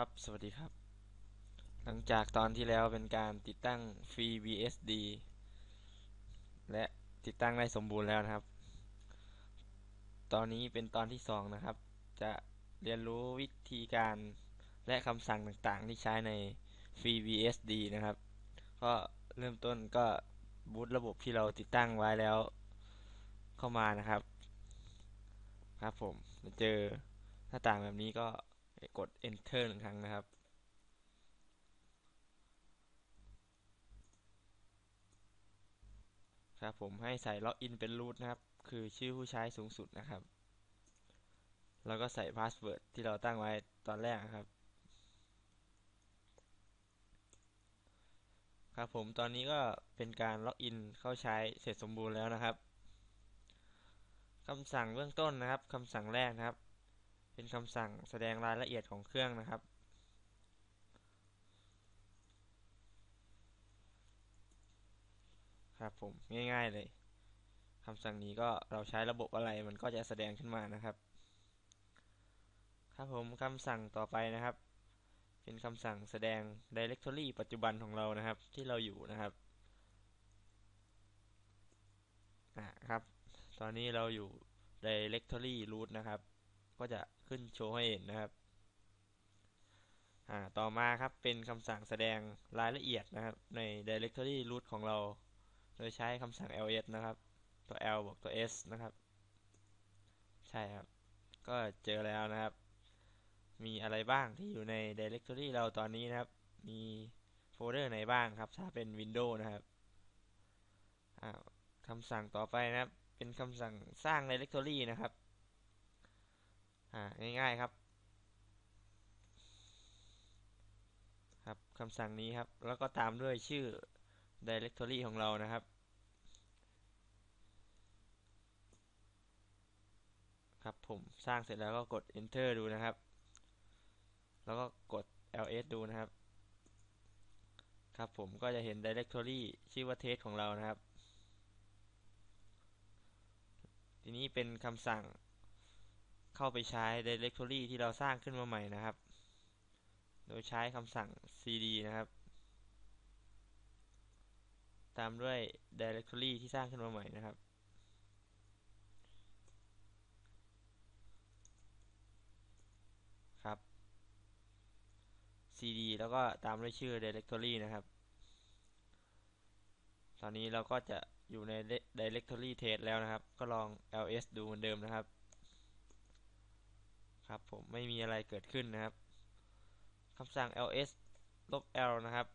ครับ สวัสดีครับ หลังจากตอนที่แล้วเป็นการติดตั้ง FreeBSD และติดตั้งได้สมบูรณ์แล้วนะครับ ตอนนี้เป็นตอนที่ 2 นะครับ จะเรียนรู้วิธีการและคำสั่งต่างๆ ที่ใช้ใน FreeBSD นะครับ ก็เริ่มต้นก็บูตระบบที่เราติดตั้งไว้แล้วเข้ามานะครับ ครับผมเจอหน้าต่างแบบนี้ก็ กด enter หนึ่งครั้งนะครับ ครับผมให้ใส่ล็อกอินเป็น root นะครับ คือชื่อผู้ใช้สูงสุดนะครับ แล้วก็ใส่พาสเวิร์ดที่เราตั้งไว้ตอนแรกครับ ครับผมตอนนี้ก็เป็นการล็อกอินเข้าใช้เสร็จสมบูรณ์แล้วนะครับคำสั่งเบื้องต้นนะครับคำสั่งแรกนะครับ เป็นคำสั่งแสดงรายละเอียดของเครื่องนะครับ ครับผมง่ายๆเลยคำสั่งนี้ก็เราใช้ระบบอะไรมันก็จะแสดงขึ้นมานะครับ ครับผมคำสั่งต่อไปนะครับ เป็นคำสั่งแสดง directory ปัจจุบันของเรานะครับ ที่เราอยู่นะครับอะครับ ตอนนี้เราอยู่ directory root นะครับ ก็จะขึ้นโชว์ให้เห็นนะครับต่อมาครับเป็นคำสั่งแสดงรายละเอียดนะครับ ใน directory root ของเรา โดยใช้คำสั่ง ls นะครับ ตัว l บวกตัว s นะครับ ใช่ครับ ก็เจอแล้วนะครับ มีอะไรบ้างที่อยู่ใน directory เราตอนนี้นะครับ มีโฟลเดอร์ไหนบ้างครับ ถ้าเป็น Windows นะครับคำสั่งต่อไปนะครับ เป็นคำสั่งสร้าง directory นะครับ ง่ายๆครับ ครับคำสั่งนี้ครับ แล้วก็ตามด้วยชื่อ directory ของเรานะครับ ครับผมสร้างเสร็จแล้วก็กด enter ดูนะครับ แล้วก็กด ls ดูนะครับ ครับผมก็จะเห็น directory ชื่อว่า test ของเรานะครับ ทีนี้เป็นคำสั่ง เข้าไปใช้ directory ที่เราสร้างขึ้นมาใหม่นะครับ โดยใช้คำสั่ง cd นะครับ ตามด้วย directory ที่สร้างขึ้นมาใหม่นะครับครับ cd แล้วก็ตามด้วยชื่อ directory นะครับ ตอนนี้เราก็จะอยู่ใน directory test แล้วนะครับ ก็ลอง ls ดูเหมือนเดิมนะครับ ครับผมไม่มีอะไรเกิดขึ้นนะครับคำสั่ง ls ลบ l นะครับ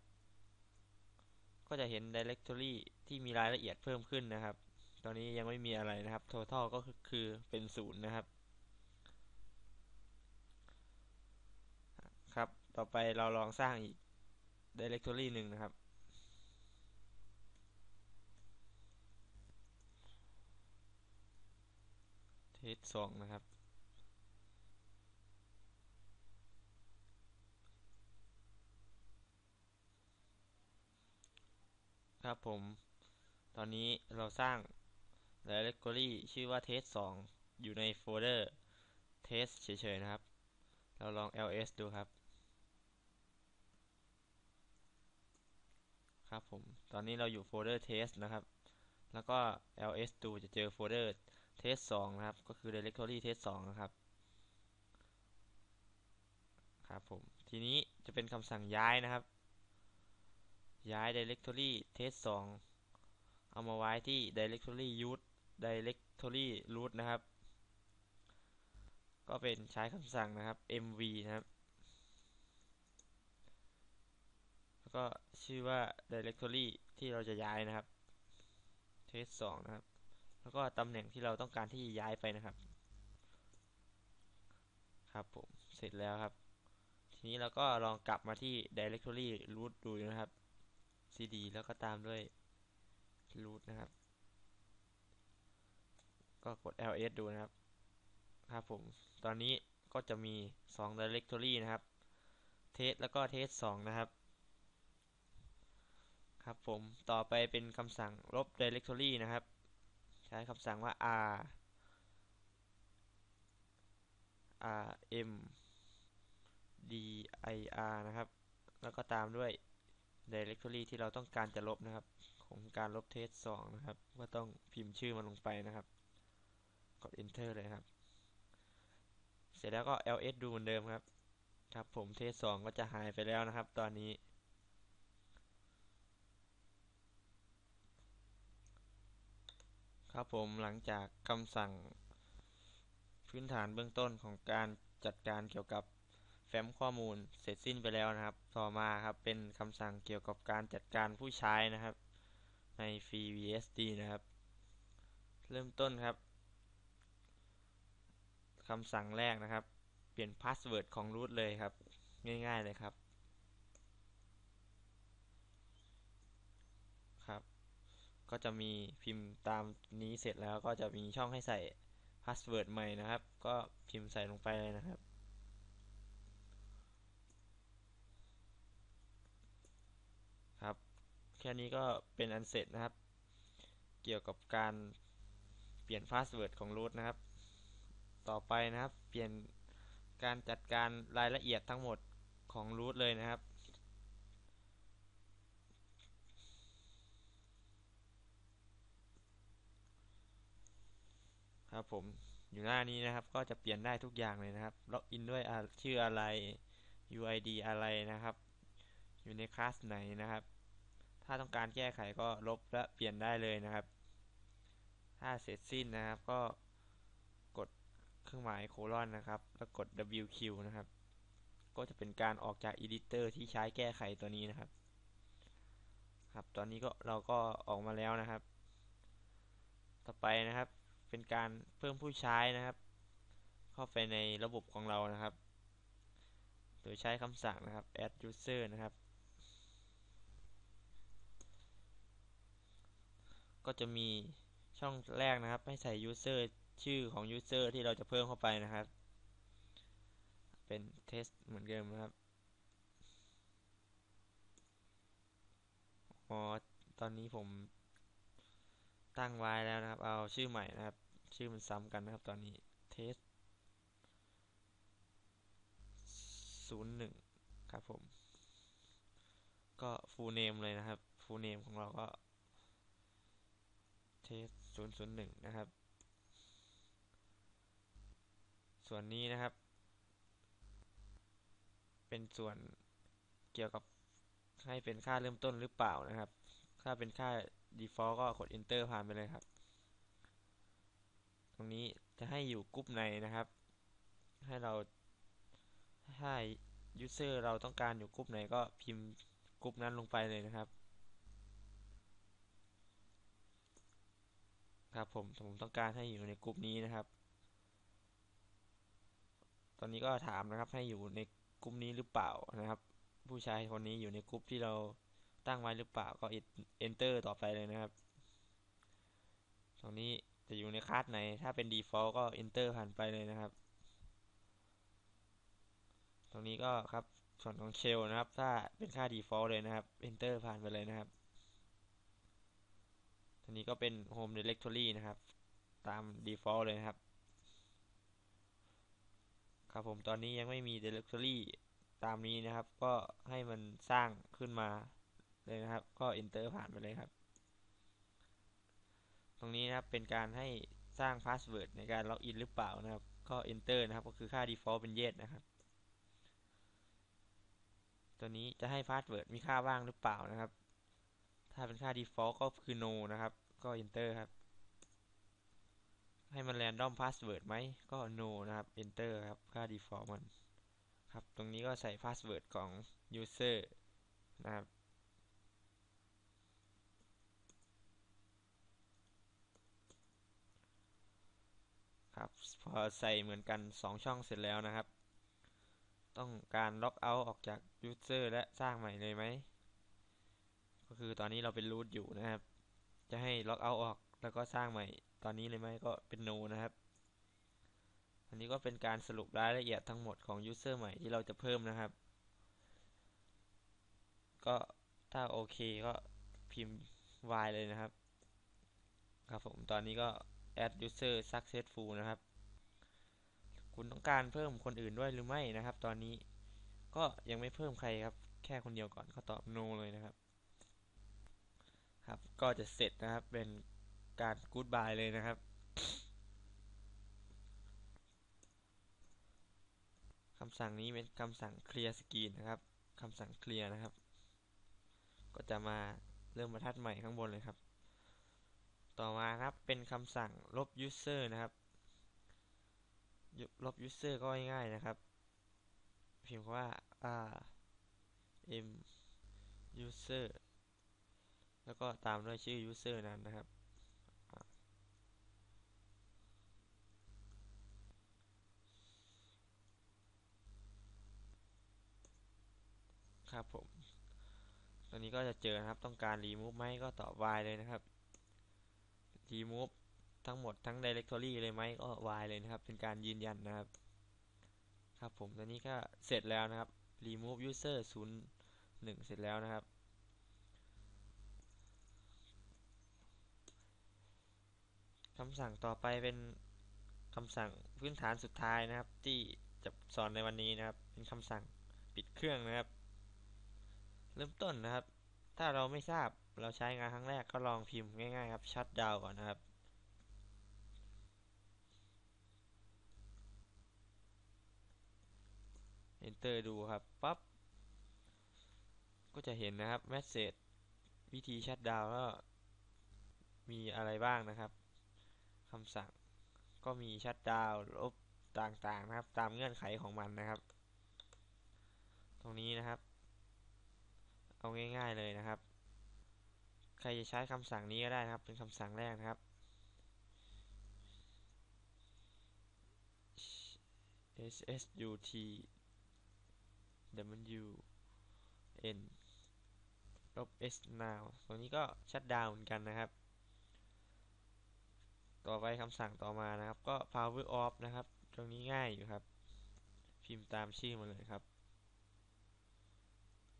ก็จะเห็น directory ที่มีรายละเอียดเพิ่มขึ้นนะครับ ตอนนี้ยังไม่มีอะไรนะครับ total ก็คือเป็นศูนย์นะครับ ครับ ต่อไปเราลองสร้างอีก directory หนึ่งนะครับเทสสองนะครับ ครับผม ตอนนี้เราสร้าง directory ชื่อว่า test 2 อยู่ในโฟลเดอร์ test เฉยๆนะครับ เราลอง ls ดูครับ ครับผม ตอนนี้เราอยู่โฟลเดอร์ test นะครับ แล้วก็ ls ดูจะเจอโฟลเดอร์ test 2 นะครับ ก็คือ directory test 2 นะครับครับผม ทีนี้จะเป็นคำสั่งย้ายนะครับ ย้าย directory test 2 เอามาไว้ที่ directory use directory root นะครับ ก็เป็นใช้คำสั่งนะครับ mv นะครับ แล้วก็ชื่อว่า directory ที่เราจะย้ายนะครับ test 2 นะครับ แล้วก็ตำแหน่งที่เราต้องการที่จะย้ายไปนะครับ ครับผม เสร็จแล้วครับ ทีนี้เราก็ลองกลับมาที่ directory root ดูนะครับ cd แล้วก็ตามด้วย root นะครับ ก็กด ls ดูนะครับ ครับผม ตอนนี้ก็จะมี 2 directory นะครับ test แล้วก็ test 2 นะครับ ครับผม ต่อไปเป็นคำสั่งลบ directory นะครับ ใช้คำสั่งว่า r rm dir นะครับ แล้วก็ตามด้วย directory ที่เราต้องการจะลบนะครับ ของการลบ test 2นะครับ ก็ต้องพิมพ์ชื่อมันลงไปนะครับ กด enter เลยครับ เสร็จแล้วก็ ls ดูเหมือนเดิมครับ ครับผม test 2ก็จะหายไปแล้วนะครับ ตอนนี้ครับผมหลังจากคำสั่งพื้นฐานเบื้องต้นของการจัดการเกี่ยวกับแฟ้มข้อมูลเสร็จสิ้นไปแล้วนะครับ ต่อมาครับเป็นคำสั่งเกี่ยวกับการจัดการผู้ใช้นะครับ ใน FreeBSD นะครับ เริ่มต้นครับคำสั่งแรกนะครับ เปลี่ยนพาสเวิร์ดของรูทเลยครับ ง่ายๆเลยครับครับ ก็จะมีพิมพ์ตามนี้เสร็จแล้วก็จะมีช่องให้ใส่พาสเวิร์ดใหม่นะครับ ก็พิมพ์ใส่ลงไปเลยนะครับครับ แค่นี้ก็เป็นอันเสร็จนะครับ เกี่ยวกับการเปลี่ยนพาสเวิร์ดของรูทนะครับ ต่อไปนะครับเปลี่ยนการจัดการรายละเอียดทั้งหมดของรูทเลยนะครับครับผมอยู่หน้านี้นะครับก็จะเปลี่ยนได้ทุกอย่างเลยนะครับล็อกอินด้วยชื่ออะไร UID อะไรนะครับ อยู่ในคลาสไหนนะครับ ถ้าต้องการแก้ไขก็ลบและเปลี่ยนได้เลยนะครับ ถ้าเสร็จสิ้นนะครับก็กดเครื่องหมายโคลอนนะครับ แล้วกด WQ นะครับ ก็จะเป็นการออกจากอีดิเตอร์ที่ใช้แก้ไขตัวนี้นะครับ ครับ ตอนนี้ก็เราก็ออกมาแล้วนะครับ ต่อไปนะครับ เป็นการเพิ่มผู้ใช้นะครับ เข้าไปในระบบของเรานะครับ โดยใช้คำสั่งนะครับ add user นะครับ ก็จะมีช่องแรกนะครับ ให้ใส่ user ชื่อของ user ที่เราจะเพิ่มเข้าไปนะครับ เป็น test เหมือนเดิมนะครับอ๋อตอนนี้ผมตั้งไว้แล้วนะครับ เอาชื่อใหม่นะครับ ชื่อมันซ้ำกันนะครับ ตอนนี้ test 01 ครับผม ก็ full name เลยนะครับ full name ของเราก็ test 001นะครับ ส่วนนี้นะครับ เป็นส่วนเกี่ยวกับให้เป็นค่าเริ่มต้นหรือเปล่านะครับ ถ้าเป็นค่า default ก็กด enter ผ่านไปเลยครับ ตรงนี้จะให้อยู่กรุ๊ปในนะครับ ให้เราถ้า user เราต้องการอยู่กรุ๊ปไหนก็พิมพ์กรุ๊ปนั้นลงไปเลยนะครับ ครับผมผมต้องการให้อยู่ในกลุ่มนี้นะครับ ตอนนี้ก็ถามนะครับให้อยู่ในกลุ่มนี้หรือเปล่านะครับ ผู้ชายคนนี้อยู่ในกลุ่มที่เราตั้งไว้หรือเปล่าก็ enter ต่อไปเลยนะครับ ตรงนี้จะอยู่ในคลาสไหน ถ้าเป็น default ก็ enter ผ่านไปเลยนะครับ ตรงนี้ก็ครับส่วนของ shell นะครับ ถ้าเป็นค่า default เลยนะครับ enter ผ่านไปเลยนะครับ ทีนี้ก็เป็น home directory นะครับ ตาม default เลยนะครับ ครับผมตอนนี้ยังไม่มี directory ตามนี้นะครับ ก็ให้มันสร้างขึ้นมาเลยนะครับ ก็ enter ผ่านไปเลยครับ ตรงนี้นะครับเป็นการให้สร้าง password ในการล็อกอินหรือเปล่านะครับ ก็ enter นะครับ ก็คือค่า default เป็น yes นะครับตัวนี้จะให้ password มีค่าว่างหรือเปล่านะครับ ถ้าเป็นค่า default ก็คือ no นะครับ ก็ enter ครับ ให้มัน random password ไหมก็ no นะครับ enter ครับ ค่า default มัน ครับ ตรงนี้ก็ใส่ password ของ user นะครับครับ พอใส่เหมือนกัน 2 ช่องเสร็จแล้วนะครับ ต้องการล็อกเอาท์ออกจาก user และสร้างใหม่เลยไหม ก็คือตอนนี้เราเป็น root อยู่นะครับ จะให้ล็อกเอาออกแล้วก็สร้างใหม่ตอนนี้เลยไหมก็เป็น no นะครับ อันนี้ก็เป็นการสรุปรายละเอียดทั้งหมดของ user ใหม่ที่เราจะเพิ่มนะครับ ก็ถ้าโอเคก็พิมพ์ y เลยนะครับ ครับผมตอนนี้ก็ add user successful นะครับ คุณต้องการเพิ่มคนอื่นด้วยหรือไม่นะครับ ตอนนี้ก็ยังไม่เพิ่มใครครับ แค่คนเดียวก่อนก็ตอบ no เลยนะครับ ครับ ก็จะเสร็จนะครับ เป็นการ goodbye เลยนะครับ คำสั่งนี้เป็นคำสั่ง clear screen นะครับ คำสั่ง clear นะครับ ก็จะมาเริ่มบรรทัดใหม่ข้างบนเลยครับ ต่อมาครับ เป็นคำสั่งลบ user นะครับยุลบ user ก็ง่ายๆนะครับ พิมพ์ว่า r m user แล้วก็ตามด้วยชื่อ user นั้นนะครับ ครับผมตอนนี้ก็จะเจอนะครับ ต้องการ remove ไหมก็ตอบ y เลยนะครับ remove ทั้งหมดทั้ง directory เลยไหมก็ y เลยนะครับ เป็นการยืนยันนะครับ ครับผม ตอนนี้ก็เสร็จแล้วนะครับ remove user 0 1 เสร็จแล้วนะครับ คำสั่งต่อไปเป็นคำสั่งพื้นฐานสุดท้ายนะครับ ที่จะสอนในวันนี้นะครับ เป็นคำสั่งปิดเครื่องนะครับ เริ่มต้นนะครับ ถ้าเราไม่ทราบเราใช้งานครั้งแรกก็ลองพิมพ์ง่ายๆครับชัดดาวก่อนนะครับ enter ดูครับปั๊บก็จะเห็นนะครับ message วิธีชัดดาวก็มีอะไรบ้างนะครับ คำสั่งก็มีชัดดาวลบต่างๆนะครับ ตามเงื่อนไขของมันนะครับ ตรงนี้นะครับ เอาง่ายๆเลยนะครับ ใครจะใช้คำสั่งนี้ก็ได้นะครับ เป็นคำสั่งแรกนะครับ ssut w n ลบ s now ตรงนี้ก็ชัดดาวเหมือนกันนะครับ ต่อไปคำสั่งต่อมานะครับ ก็ power off นะครับ ตรงนี้ง่ายอยู่ครับ พิมพ์ตามชื่อมาเลยครับ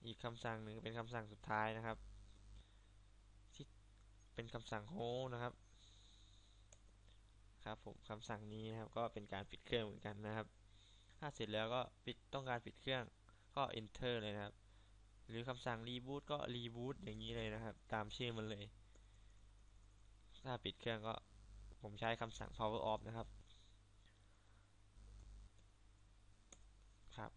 อีกคำสั่งหนึ่งเป็นคำสั่งสุดท้ายนะครับที่เป็นคำสั่ง hold นะครับ ครับผมคำสั่งนี้นะครับ ก็เป็นการปิดเครื่องเหมือนกันนะครับ ถ้าเสร็จแล้วก็ปิดต้องการปิดเครื่องก็ enter เลยนะครับ หรือคำสั่ง reboot ก็ reboot อย่างนี้เลยนะครับ ตามชื่อมันเลย ถ้าปิดเครื่องก็ ผมใช้คำสั่ง power off นะครับ ครับ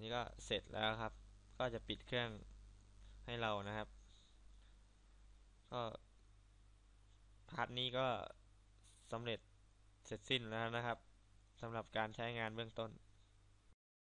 นี่ก็เสร็จแล้วครับ ก็จะปิดเครื่องให้เรานะครับ ก็พาร์ทนี้ก็สำเร็จเสร็จสิ้นแล้วนะครับสำหรับการใช้งานเบื้องต้น